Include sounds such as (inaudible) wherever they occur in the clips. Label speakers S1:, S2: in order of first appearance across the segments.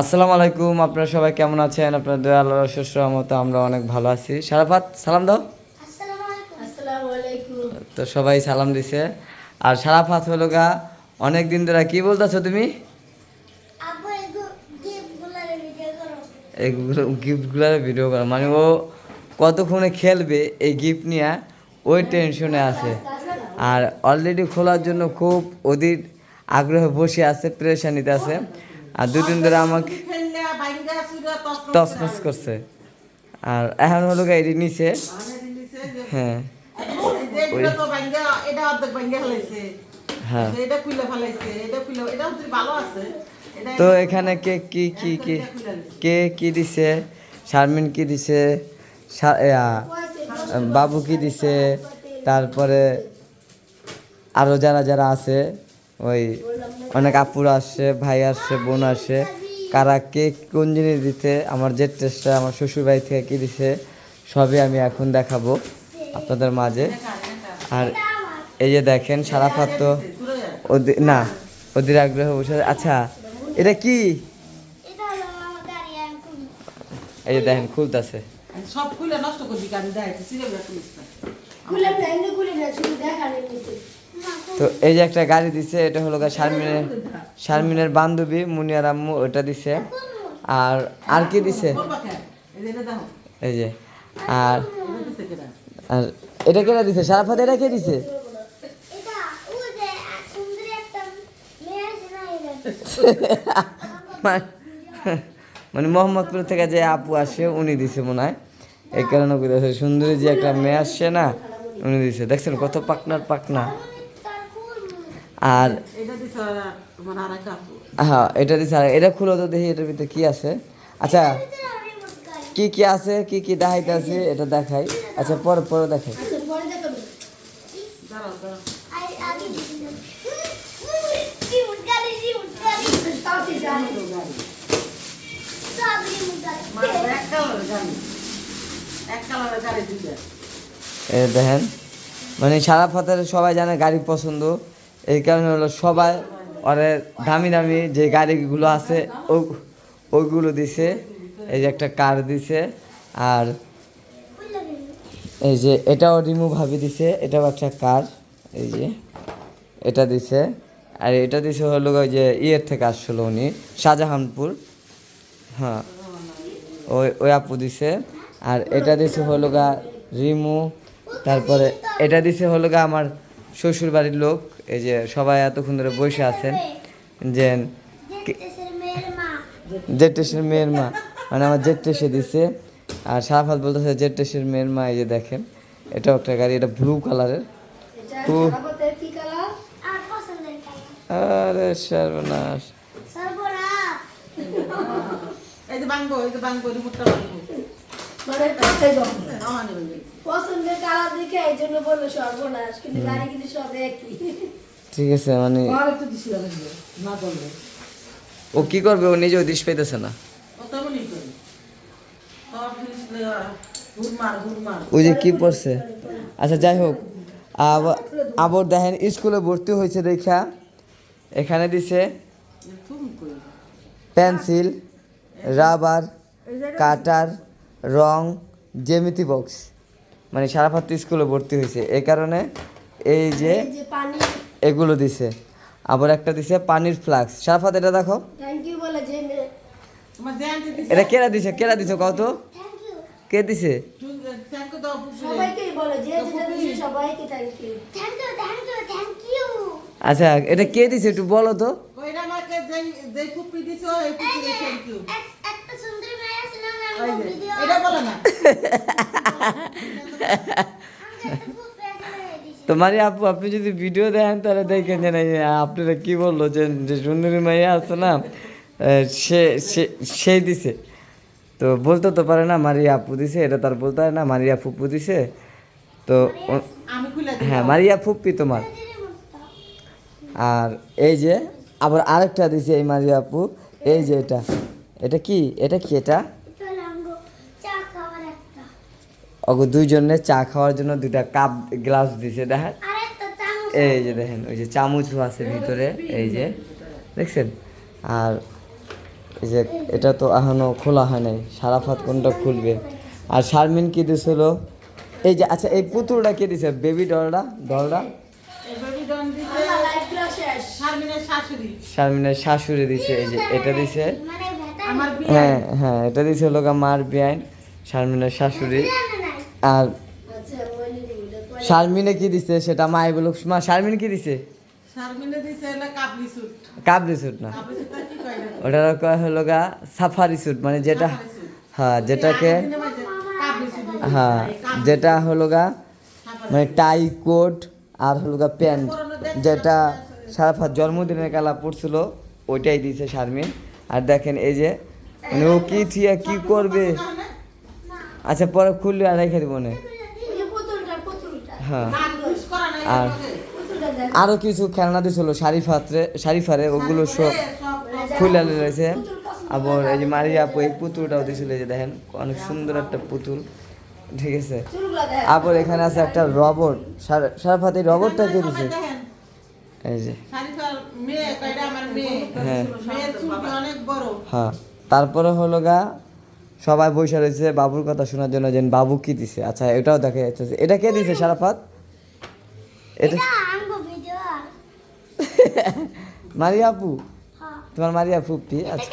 S1: আসসালামু আলাইকুম আপনারা সবাই কেমন আছেন? আপনার দয়া আল্লাহ শ্বশুর মতো আমরা অনেক ভালো আছি। সারাফাত সালাম দাও। তো সবাই সালাম দিছে। আর সারাফাত হলো গা অনেক দিন ধরে কি বলতেছো তুমি? এইগুলো গিফটগুলোর ভিডিও করা। মানে ও কতক্ষণে খেলবে এই গিফট নিয়ে ওই টেনশনে আছে। আর অলরেডি খোলার জন্য খুব অধীর আগ্রহে বসে আছে প্রেশানিতে আছে। আর দুদিন ধরে আমাকে তসনস করছে। আর এখন হলো গা এটি নিচে হ্যাঁ। হ্যাঁ। তো এখানে কে কি কি কি, কে কি দিছে? শারমিন কি দিছে? বাবু কি দিছে? তারপরে আরও যারা যারা আছে, ওই অনেক আপুরা আসছে ভাই আসছে বোন আসছে কারা কে কোন জিনিস দিতে আমার যে টেস্টটা আমার শ্বশুর বাড়ি থেকে কি দিছে সবই আমি এখন দেখাবো আপনাদের মাঝে। আর এই যে দেখেন সারাফাত তো ওদের না ওদের আগ্রহ বসে আচ্ছা এটা কি? এই যে দেখেন খুলতেছে।
S2: সব খুলে নষ্ট করবি গাড়ি দেয় সিলেবরা
S3: খুলে না। খুলে না শুধু দেখানোর মতো
S1: তো এই যে একটা গাড়ি দিছে, এটা হলো শারমিনের শারমিনের বান্ধবী মুনিয়ার আম্মু ওটা দিছে। আর আর কি দিছে?
S2: এই যে।
S1: আর আর এটা কেটা দিছে? সারাফাত, এটা কে দিছে? মানে- মোহাম্মদপুর থেকে যে আপু আসে, উনি দিছে মনে হয়। এই কারণে সুন্দরী যে একটা মেয়ে আসছে না, উনি দিছে। দেখছেন কত পাকনার পাকনা। আর
S2: আপু।
S1: হ্যাঁ এটা দিছে আর এটা খুলো তো দেখি এটার ভিতরে কি আছে? আচ্ছা কি কি আছে কি কি দেখাইতে আছে এটা দেখাই। আচ্ছা পরে পরে দেখাই।
S2: মানে
S1: দেখেন মানে সারা ফাতের সবাই জানে গাড়ি পছন্দ। এই কারণে হলো সবাই ওরে দামি দামি যে গাড়িগুলো আছে ওইগুলো দিছে, এই যে একটা কার দিছে, আর এই যে এটাও রিমুভ ভাবি দিছে, এটাও একটা কার এই যে এটা দিছে, আর এটা দিছে হলো যে ইয়ের থেকে আসছিল উনি, শাহজাহানপুর হ্যাঁ ওই ওই আপু দিছে, আর এটা দিছে হলো গা রিমু তারপরে এটা দিছে হলো গা আমার শ্বশুর বাড়ির লোক এই যে সবাই এতক্ষণ ধরে বসে আছেন যে
S3: দেশের মেয়ের মা
S1: জেটেশের মেয়ের মা। মানে আমার জেটেসে দিছে। আর সারাফাত বলতেছে জেটেশের মেয়ের মা এই যে দেখেন এটাও একটা গাড়ি এটা ব্লু কালারের
S3: আর পছন্দের কালার
S1: আরে সর্বনাশ।
S3: সর্বনাশ।
S2: এই যে বাঙ্গো এই যে রিমোটটা বাঙ্গো
S4: মানে পাশে যখন
S2: আমার নেবে যাই
S4: পছন্দের কালার দেখে এই জন্য বলল সর্বনাশ কিন্তু গাড়ি কিন্তু সব একই।
S1: ঠিক আছে মানে ও কি করবে? ও নিজেও দিস পাইতেছে না। ওই যে কি পড়ছে? আচ্ছা যাই হোক। আবার আবার দেখেন স্কুলে ভর্তি হয়েছে দেখা। এখানে দিছে পেন্সিল রাবার কাটার। রং জ্যামিতি বক্স মানে সারাফাত স্কুলে ভর্তি হয়েছে। এই কারণে এই যে
S4: এই যে পানি।
S1: এগুলো দিছে। আবার একটা দিছে পানির ফ্লাক্স। সারাফাত এটা দেখো। এটা কেরা দিছে? কেরা দিছে? কত কে দিছে? আচ্ছা এটা কে দিছে? একটু বলো তো।
S2: আমাকে যেই যেই দিছো এই থ্যাংক ইউ
S1: তোমারই আপু আপনি যদি ভিডিও দেখেন তাহলে দেখেন যে না আপনারা কি বলল যে সুন্দরী মাইয়া আছে না সে সে- সেই দিছে। তো বলতে তো পারে না মারিয়া আপু দিছে এটা তার বলতে হয় না মারিয়া ফুপু দিছে। তো হ্যাঁ মারিয়া ফুপ্পি তোমার। আর এই যে আবার আরেকটা দিছে এই মারিয়া আপু। এই যে এটা এটা কি? এটা কি এটা
S3: এটা হলো আমগো চা খাওয়ার একটা
S1: ওগো দুইজনে চা খাওয়ার জন্য দুটা কাপ গ্লাস দিছে দেখেন।
S3: চামচ।
S1: এই যে দেখেন ওই যে চামচও আছে ভিতরে এই যে। দেখছেন? আর এই যে এটা তো এখনও খোলা হয় নাই সারাফাত কোনটা খুলবে? আর শারমিন কি দিছিল? এই যে আচ্ছা এই পুতুলটা কে দিছে? বেবি ডলটা ডলটা
S2: শারমিনের শাশুড়ি।
S1: দিছে এই যে এটা দিছে।
S3: মানে
S1: হ্যাঁ হ্যাঁ এটা দিছে হলো গা মার বিয়াইন শারমিনের শাশুড়ি। আর
S4: আচ্ছা মনে
S1: শারমিনে কি দিছে সেটা মাই বলো মা শারমিন কি দিছে?
S2: শারমিনে দিছে হলো কাবলি স্যুট।
S1: না। ওটা কয় হলো গা? সাফারি স্যুট মানে যেটা হ্যাঁ যেটাকে হ্যাঁ যেটা হলো গা মানে টাই কোট আর হলো গা প্যান্ট। যেটা সারাফাত জন্মদিনের কালা পড়ছিল ওইটাই দিয়েছে শারমিন। আর দেখেন এই যে মানে ও কি থিয়া কি করবে? আচ্ছা পরে খুললে আর রেখে দিব না হ্যাঁ। আর আরও কিছু খেলনা দিয়েছিল শারিফাতরে শারিফারে ওগুলো সব খুলে রয়েছে। আবার এই যে মারিয়া আপু এই পুতুলটাও দিয়েছিল যে দেখেন অনেক সুন্দর একটা পুতুল। ঠিক আছে? আবার এখানে আছে একটা রবট। সারাফাত এই রবটটা কে দিছে? এই যে। হ্যাঁ। হ্যাঁ। তারপরে হলো গা সবাই বসে রয়েছে বাবুর কথা শোনার জন্য যে বাবু কি দিছে? আচ্ছা এটাও দেখা যাচ্ছে এটা কে দিছে সারাফাত? এটা (laughs) মারিয়া আপু?
S3: হ্যাঁ।
S1: তোমার মারিয়া ফুপি
S3: এটা
S1: আচ্ছা।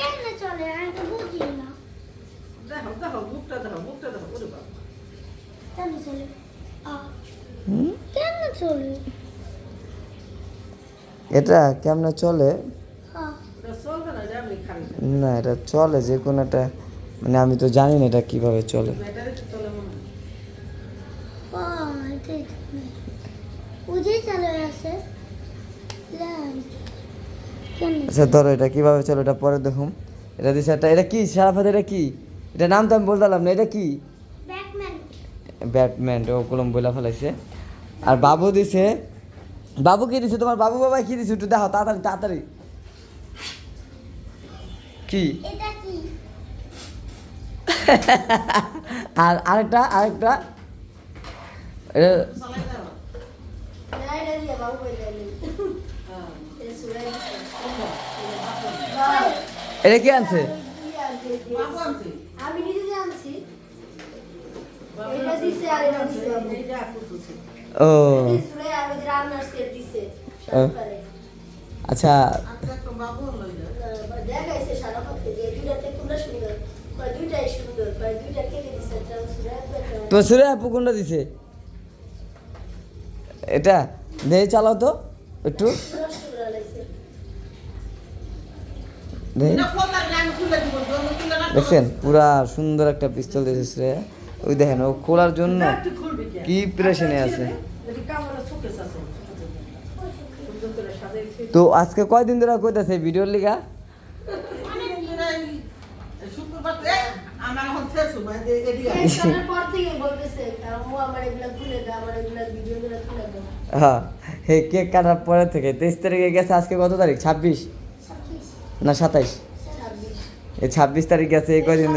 S1: এটা কেমনে চলে?
S3: হ্যাঁ।
S2: এটা চলবে না এটা আমি খালি।
S1: না এটা চলে যে কোনো একটা মানে আমি তো জানি না এটা কীভাবে চলে। আচ্ছা ধরো এটা কীভাবে চলে, এটা পরে দেখুন এটা দিছে একটা এটা কি? সারাফাত, এটা কি? এটা নাম তো আমি বলতাম না, এটা কি?
S3: ব্যাটম্যান,
S1: ও কলম বইলা ফেলাইছে। আর বাবু দিছে বাবু কি দিছে? তোমার বাবু বাবা কি দিছে? একটু দেখো তাড়াতাড়ি তাড়াতাড়ি। কি?
S3: এটা
S1: আর আরেকটা আরেকটা। এটা কি আনছে?
S4: আমি নিজে
S1: ও। আচ্ছা।
S2: আচ্ছা
S4: দেখাইছে সারা
S1: আপু কোনটা দিছে? এটা? দেহে চালাও তো, একটু। দেখছেন, পুরা সুন্দর একটা পিস্তল দিয়েছে শ্রেয়া ওই দেখেন, ও খোলার জন্য
S2: কে
S1: প্রেশনে আছে। তো আজকে কয়দিন ধরে কইতাছে ভিডিওর লিগা
S2: অনেক দিন এই শুক্রবার তো এই, আমার এখন এদিকে আয়।
S4: পর থেকে বলতেছে আম্মু আমার এগুলা খুলে দাও আমার এগুলা ভিডিওগুলো খুলে দাও।
S1: হ্যাঁ হে কেক কাটার পরে থেকে তেইশ তারিখে গেছে আজকে কত তারিখ? ছাব্বিশ? না সাতাইশ? এই ছাব্বিশ তারিখ গেছে এই কদিন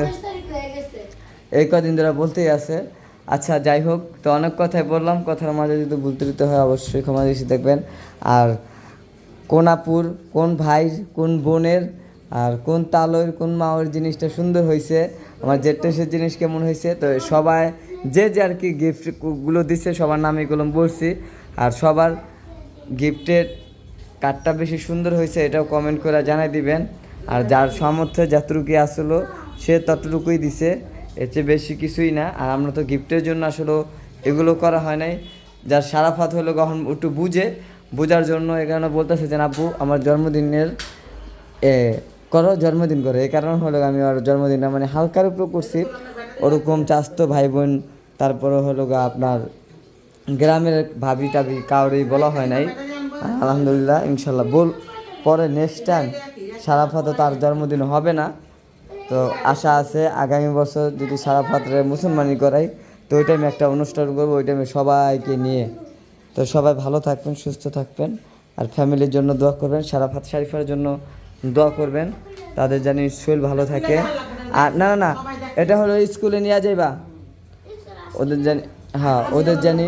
S1: এই কদিন ধরে বলতেই আছে। আচ্ছা যাই হোক তো অনেক কথাই বললাম কথার মাঝে যদি ভুল ত্রুটি হয় অবশ্যই ক্ষমা দৃষ্টি দেখবেন। আর কোন আপুর কোন ভাইয়ের কোন বোনের আর কোন তালয়ের কোন মাওয়ের জিনিসটা সুন্দর হয়েছে আমার জেটেসের জিনিস কেমন হয়েছে? তো সবাই যে যে আর কি গিফটগুলো দিচ্ছে সবার নাম এগুলো বলছি। আর সবার গিফটের কার্ডটা বেশি সুন্দর হয়েছে, এটাও কমেন্ট করে জানাই দিবেন। আর যার সামর্থ্যে যতটুকু আসলো, সে ততটুকুই দিছে। এর চেয়ে বেশি কিছুই না। আর আমরা তো গিফটের জন্য আসলে এগুলো করা হয় নাই। যার সারাফাত হলো কখন একটু বুঝে। বোঝার জন্য এখানে বলতেছে যে আব্বু আমার জন্মদিনের করো, জন্মদিন করো। এই কারণ হলো আমি ওর জন্মদিনটা মানে হালকার উপর করছি। ওরকম চাস্তো ভাই বোন তারপরে হলো গা আপনার গ্রামের ভাবি টাবি কাউরেই বলা হয় নাই। আলহামদুলিল্লাহ, ইনশাল্লাহ। বল, পরে নেক্সট টাইম সারাফাত তার জন্মদিন হবে না। তো আশা আছে আগামী বছর যদি সারাফাতরে মুসলমানি করাই, তো ওই টাইমে একটা অনুষ্ঠান করব, ওই টাইমে সবাইকে নিয়ে। তো সবাই ভালো থাকবেন, সুস্থ থাকবেন। আর ফ্যামিলির জন্য দোয়া করবেন, সারাফাত শারিফার জন্য দোয়া করবেন, তাদের জানি শরীর ভালো থাকে। আর না না না, এটা হলো স্কুলে নিয়ে যাইবা। ওদের জানি হ্যাঁ ওদের যেন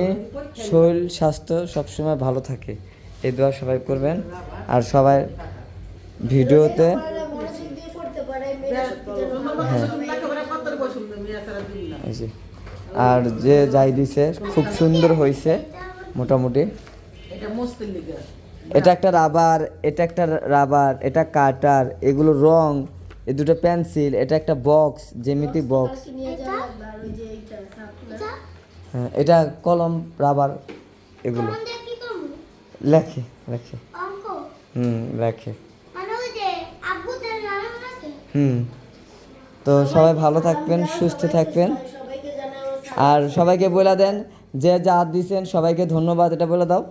S1: শরীর, স্বাস্থ্য সবসময় ভালো থাকে। এই দোয়া সবাই করবেন। আর সবাই ভিডিওতে
S4: মনোযোগ দিয়ে পড়তে পারে
S2: একেবারে কত বসুন মেয়ে ছাড়া দিবি না
S1: এই যে। আর যে যাই দিছে, খুব সুন্দর হয়েছে মোটামুটি।
S2: এটা
S1: এটা একটা রাবার এটা একটা রাবার এটা কাটার এগুলো রং এ দুটো পেন্সিল এটা একটা বক্স জ্যামিতি বক্স হ্যাঁ এটা কলম রাবার এগুলো। লেখে লেখে। হুম লেখে।
S3: মানে
S1: হুম। তো সবাই ভালো থাকবেন সুস্থ থাকবেন। আর সবাইকে বলে দেন যে যা দিয়েছেন সবাইকে ধন্যবাদ এটা বলে দাও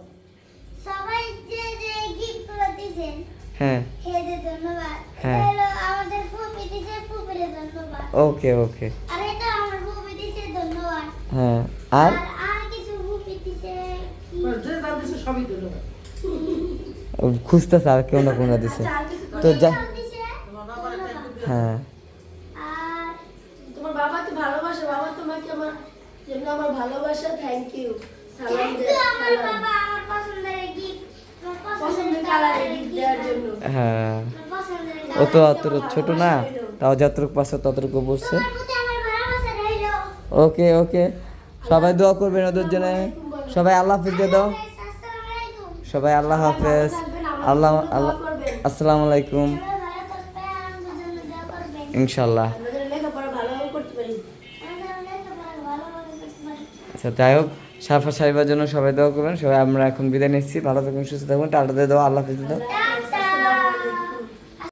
S3: সবাই যে যে গিফটগুলো দিয়েছেন
S1: হ্যাঁ। হ্যাঁ। ওকে ওকে। হ্যাঁ
S3: আর?
S1: খুঁজতেছে আর কেউ না কোনো দিছে। তো যা হ্যাঁ।
S4: তোমার বাবা তো ভালোবাসে? বাবা তোমাকে আমার জন্য আমার ভালোবাসা থ্যাংক ইউ সালাম দে
S3: আমার বাবা আমার পছন্দের গিফট
S1: হ্যাঁ। ও তো অত ছোট না? তাও যতটুকু পাচ্ছে ততটুকু বসছে ওকে ওকে। সবাই দোয়া করবেন ওদের জন্য। সবাই আল্লাহ হাফিজ দিয়ে দাও। সবাই আল্লাহ হাফেজ। আল্লাহ আল্লাহ আসসালামু আলাইকুম।
S3: সবাই ভালো থাকবেন আমার জন্য দোয়া করবেন
S1: ইনশাল্লাহ আচ্ছা যাই হোক। সাফা সাইবার জন্য সবাই দোয়া করবেন। সবাই আমরা এখন বিদায় নিচ্ছি। ভালো থাকুন, সুস্থ থাকুন। টাটা দাও। আল্লাহ দাও।